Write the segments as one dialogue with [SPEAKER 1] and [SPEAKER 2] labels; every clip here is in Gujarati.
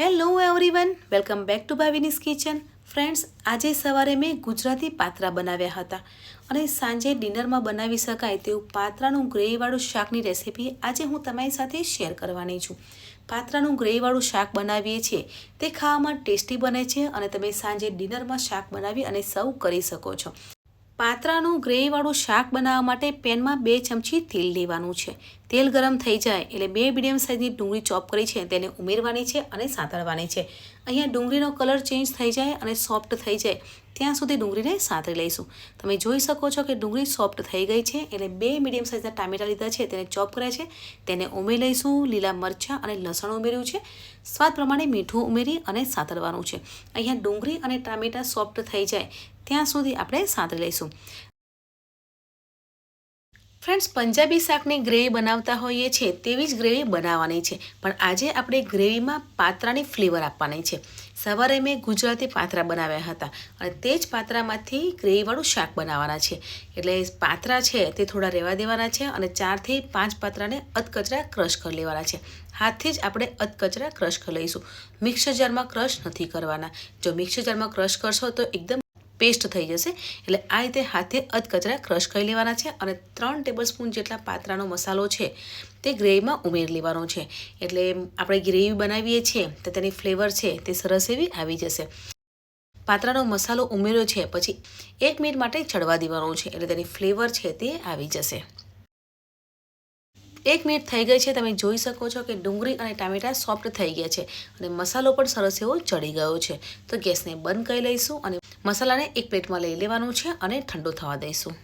[SPEAKER 1] Hello everyone welcome back to Bhavini's kitchen friends આજે સવારે મેં ગુજરાતી પાત્રા બનાવ્યા હતા અને સાંજે ડિનરમાં બનાવી શકાય તેવું પાત્રાનું ગ્રેવીવાળું શાકની રેસીપી આજે હું તમારી સાથે શેર કરવાની છું. પાત્રાનું ગ્રેવીવાળું શાક બનાવીએ છીએ. તે ખાવામાં ટેસ્ટી બને છે અને તમે સાંજે ડિનરમાં શાક બનાવી અને સર્વ કરી શકો છો. પાત્રાનું ગ્રેવીવાળું શાક બનાવવા માટે પેનમાં બે ચમચી તેલ લેવાનું છે. તેલ ગરમ થઈ જાય એટલે બે મીડિયમ સાઇઝની ડુંગળી ચોપ કરી છે, તેને ઉમેરવાની છે અને સાંતળવાની છે. અહીંયા ડુંગળીનો કલર ચેન્જ થઈ જાય અને સોફ્ટ થઈ જાય. ત્યાં સુધી ડુંગળીને સાંતળી લઈશું. તમે જોઈ શકો છો કે ડુંગળી સોફ્ટ થઈ ગઈ છે એટલે બે મીડિયમ સાઇઝના ટામેટા લીધા છે, તેને ચોપ કર્યા છે. તેને ઉમેરી લઈશું, લીલા મરચાં અને લસણ ઉમેર્યું છે. સ્વાદ પ્રમાણે મીઠું ઉમેરી અને સાંતળવાનું છે. અહીંયા ડુંગળી અને ટામેટા સોફ્ટ થઈ જાય. ત્યાં સુધી આપણે સાંતળી લઈશું. ફ્રેન્ડ્સ, પંજાબી શાકની ગ્રેવી બનાવતા હોઈએ છીએ તેવી જ ગ્રેવી બનાવવાની છે. પણ આજે આપણે ગ્રેવીમાં પાત્રાની ફ્લેવર આપવાની છે. સવારે મેં ગુજરાતી પાત્રા બનાવ્યા હતા અને તે જ પાત્રામાંથી ગ્રેવીવાળું શાક બનાવવાના છે. એટલે પાત્રા છે તે થોડા રહેવા દેવાના છે અને ચારથી પાંચ પાત્રાને અધકચરા ક્રશ કરી લેવાના છે. હાથથી જ આપણે અધકચરા ક્રશ કરી લઈશું. મિક્સર જારમાં ક્રશ નથી કરવાના. જો મિક્સર જારમાં ક્રશ કરશો તો એકદમ પેસ્ટ થઈ જશે. એટલે આ રીતે હાથે અધકચરા ક્રશ કરી લેવાના છે અને ત્રણ ટેબલ સ્પૂન જેટલા પાત્રાનો મસાલો છે તે ગ્રેવીમાં ઉમેરી લેવાનો છે. એટલે આપણે ગ્રેવી બનાવીએ છીએ તો તેની ફ્લેવર છે તે સરસ એવી આવી જશે. પાત્રાનો મસાલો ઉમેર્યો છે પછી એક મિનિટ માટે ચડવા દેવાનો છે એટલે તેની ફ્લેવર છે તે આવી જશે. એક મિનિટ થઈ ગઈ છે તમે જોઈ શકો છો કે ડુંગળી અને ટામેટાં સોફ્ટ થઈ ગયા છે અને મસાલો પણ સરસ એવો ચડી ગયો છે. તો ગેસને બંધ કરી લઈશું અને મસાલાને એક પ્લેટમાં લઈ લેવાનું છે અને ઠંડો થવા દઈશું.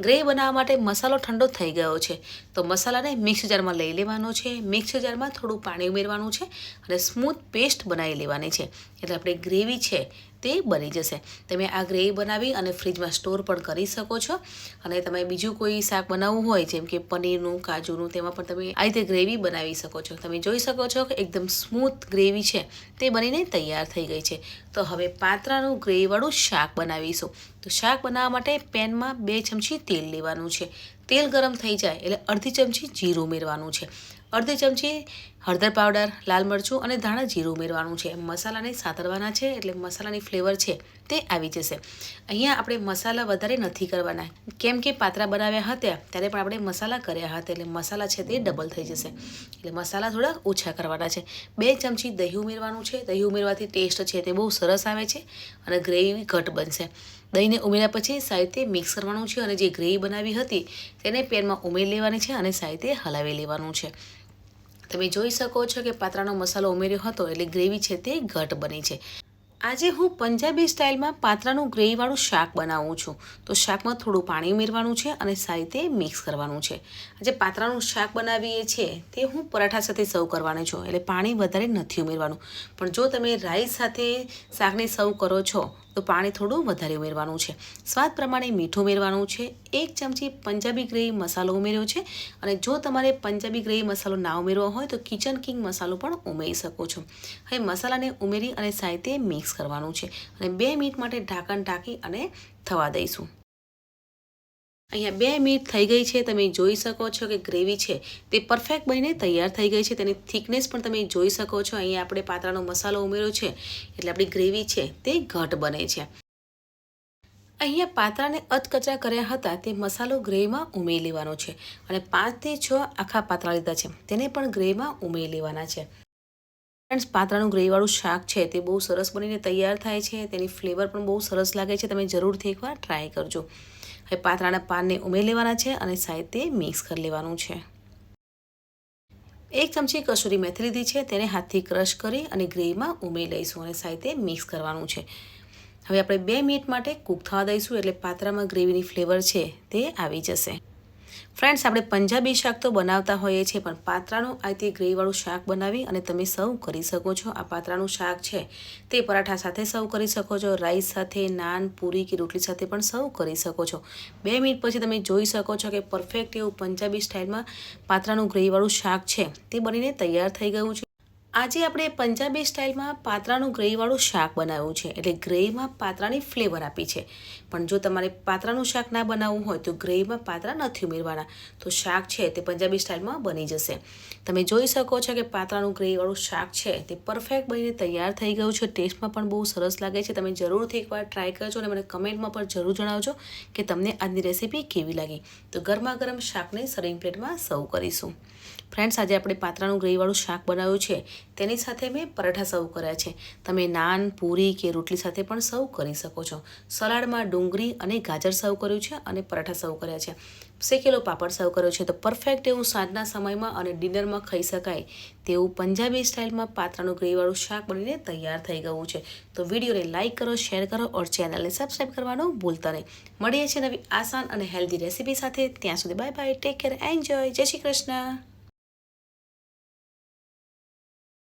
[SPEAKER 1] ગ્રેવી બનાવવા માટે મસાલો ઠંડો થઈ ગયો છે. તો મસાલાને મિક્સ જારમાં લઈ લેવાનો છે. મિક્સ જારમાં થોડું પાણી ઉમેરવાનું છે અને સ્મૂથ પેસ્ટ બનાવી લેવાની છે. એટલે આપણે ગ્રેવી છે તે બની જશે. તમે આ ગ્રેવી બનાવી અને ફ્રીજમાં સ્ટોર પણ કરી શકો છો. અને તમે બીજું કોઈ શાક બનાવવું હોય, જેમ કે પનીરનું, કાજુનું, તેમાં પણ તમે આ રીતે ગ્રેવી બનાવી શકો છો. તમે જોઈ શકો છો કે એકદમ સ્મૂથ ગ્રેવી છે. તે બનીને તૈયાર થઈ ગઈ છે. તો હવે પાત્રાનું ગ્રેવીવાળું શાક બનાવીશું. તો શાક બનાવવા માટે પેનમાં બે ચમચી તેલ લેવાનું છે. તેલ ગરમ થઈ જાય એટલે અડધી ચમચી જીરું ઉમેરવાનું છે. અડધી ચમચી હળદર પાવડર, લાલ મરચું અને ધાણા જીરું ઉમેરવાનું છે. મસાલાને સાતરવાના છે એટલે મસાલાની ફ્લેવર છે તે આવી જશે. અહીંયા આપણે મસાલા વધારે નથી કરવાના. કેમ કે પાત્રા બનાવ્યા હતા ત્યારે પણ આપણે મસાલા કર્યા હતા એટલે મસાલા છે તે ડબલ થઈ જશે. એટલે મસાલા થોડા ઓછા કરવાના છે. બે ચમચી દહીં ઉમેરવાનું છે. દહીં ઉમેરવાથી ટેસ્ટ છે તે બહુ સરસ આવે છે અને ગ્રેવી ઘટ બનશે. દહીંને ઉમેર્યા પછી સાહિત્ય મિક્સ કરવાનું છે અને જે ગ્રેવી બનાવી હતી તેને પેનમાં ઉમેરી લેવાની છે અને સાહિત્ય હલાવી લેવાનું છે. તમે જોઈ શકો છો કે પાત્રાનો મસાલો ઉમેર્યો હતો એટલે ગ્રેવી છે તે ઘટ બની છે. આજે હું પંજાબી સ્ટાઇલમાં પાત્રાનું ગ્રેવીવાળું શાક બનાવું છું. તો શાકમાં થોડું પાણી ઉમેરવાનું છે અને સાહિત્ય મિક્સ કરવાનું છે. આજે પાત્રાનું શાક બનાવીએ છીએ તે હું પરાઠા સાથે સર્વ કરવાની છું. એટલે પાણી વધારે નથી ઉમેરવાનું. પણ જો તમે રાઈસ સાથે શાકને સર્વ કરો છો તો પાણી થોડું વધારે ઉમેરવાનું છે. સ્વાદ પ્રમાણે મીઠું ઉમેરવાનું છે. એક ચમચી પંજાબી ગ્રેવી મસાલો ઉમેર્યો છે. અને જો તમારે પંજાબી ગ્રેવી મસાલો ના ઉમેરવો હોય તો કિચન કિંગ મસાલો પણ ઉમેરી શકો છો. હવે મસાલાને ઉમેરી અને સાહિત્ય મિક્સ કરવાનું છે. અને બે મિનિટ માટે ઢાંકણ ઢાંકી અને થવા દઈશું. અહીંયા બે મિનિટ થઈ ગઈ છે, તમે જોઈ શકો છો કે ગ્રેવી છે, તે પરફેક્ટ બનીને તૈયાર થઈ ગઈ છે. તેની થિકનેસ પણ તમે જોઈ શકો છો. અહીંયા આપણે પાત્રાનો મસાલો ઉમેર્યો છે, એટલે આપણી ગ્રેવી છે તે ઘટ બને છે. અહીંયા પાત્રાને અધકચરા કર્યા હતા, તે મસાલો ગ્રેવીમાં ઉમેરી લેવાનો છે અને પાંચથી છ આખા પાત્રા લીધા છે. તેને પણ ગ્રેવીમાં ઉમેરી લેવાના છે. ફ્રેન્ડ્સ પાત્રાનું ગ્રેવીવાળું શાક છે, તે બહુ સરસ બનીને તૈયાર થાય છે. તેની ફ્લેવર પણ બહુ સરસ લાગે છે. તમે જરૂરથી એકવાર ટ્રાય કરજો. હવે પાતરાના પાનને ઉમેરી લેવાના છે અને સાહિત્ય મિક્સ કરી લેવાનું છે. એક ચમચી કસૂરી મેથી લીધી છે, તેને હાથથી ક્રશ કરી અને ગ્રેવીમાં ઉમેરી લઈશું અને સાહિત્ય મિક્સ કરવાનું છે. હવે આપણે બે મિનિટ માટે કૂક થવા દઈશું એટલે પાત્રામાં ગ્રેવીની ફ્લેવર છે તે આવી જશે. ફ્રેન્ડ્સ આપણે પંજાબી શાક તો બનાવતા હોઈએ છીએ, પણ પાત્રાનું આ તે ગ્રેવીવાળું શાક બનાવી અને તમે સર્વ કરી શકો છો. આ પાત્રાનું શાક છે, તે પરાઠા સાથે સર્વ કરી શકો છો, રાઈસ સાથે, નાન, પૂરી કે રોટલી સાથે પણ સર્વ કરી શકો છો. બે મિનિટ પછી તમે જોઈ શકો છો કે પરફેક્ટ એવું પંજાબી સ્ટાઇલમાં પાત્રાનું ગ્રેવીવાળું શાક છે, તે બનીને તૈયાર થઈ ગયું છે. આજે આપણે પંજાબી સ્ટાઇલમાં પાત્રાનું ગ્રેવીવાળું શાક બનાવ્યું છે. એટલે ગ્રેવીમાં પાત્રાની ફ્લેવર આપી છે. પણ જો તમારે પાત્રાનું શાક ના બનાવવું હોય તો ગ્રેવીમાં પાત્રા નથી ઉમેરવાના. તો શાક છે તે પંજાબી સ્ટાઇલમાં બની જશે. તમે જોઈ શકો છો કે પાત્રાનું ગ્રેવીવાળું શાક છે તે પરફેક્ટ બનીને તૈયાર થઈ ગયું છે. ટેસ્ટમાં પણ બહુ સરસ લાગે છે. તમે જરૂરથી એકવાર ટ્રાય કરજો અને મને કમેન્ટમાં પણ જરૂર જણાવજો કે તમને આજની રેસીપી કેવી લાગી. તો ગરમા ગરમ શાકને સર્વિંગ પ્લેટમાં સર્વ કરીશું. ફ્રેન્ડ્સ, આજે આપણે પાત્રાનું ગ્રેવીવાળું શાક બનાવ્યું છે. તેની સાથે મેં પરાઠા સર્વ કર્યા છે. તમે નાન, પૂરી કે રોટલી સાથે પણ સર્વ કરી શકો છો. સલાડમાં ડુંગળી અને ગાજર સર્વ કર્યું છે અને પરાઠા સર્વ કર્યા છે. શેકેલો પાપડ સર્વ કર્યો છે. તો પરફેક્ટ એવું સાંજના સમયમાં અને ડિનરમાં ખાઈ શકાય તેવું પંજાબી સ્ટાઇલમાં પાત્રાનું ગ્રેવીવાળું શાક બનીને તૈયાર થઈ ગયું છે. તો વિડીયોને લાઇક કરો શેર કરો ઓર ચેનલને સબસ્ક્રાઈબ કરવાનું ભૂલતા નહીં. મળીએ છીએ નવી આસાન અને હેલ્ધી રેસીપી સાથે. ત્યાં સુધી bye bye take care enjoy Jai Shri Krishna.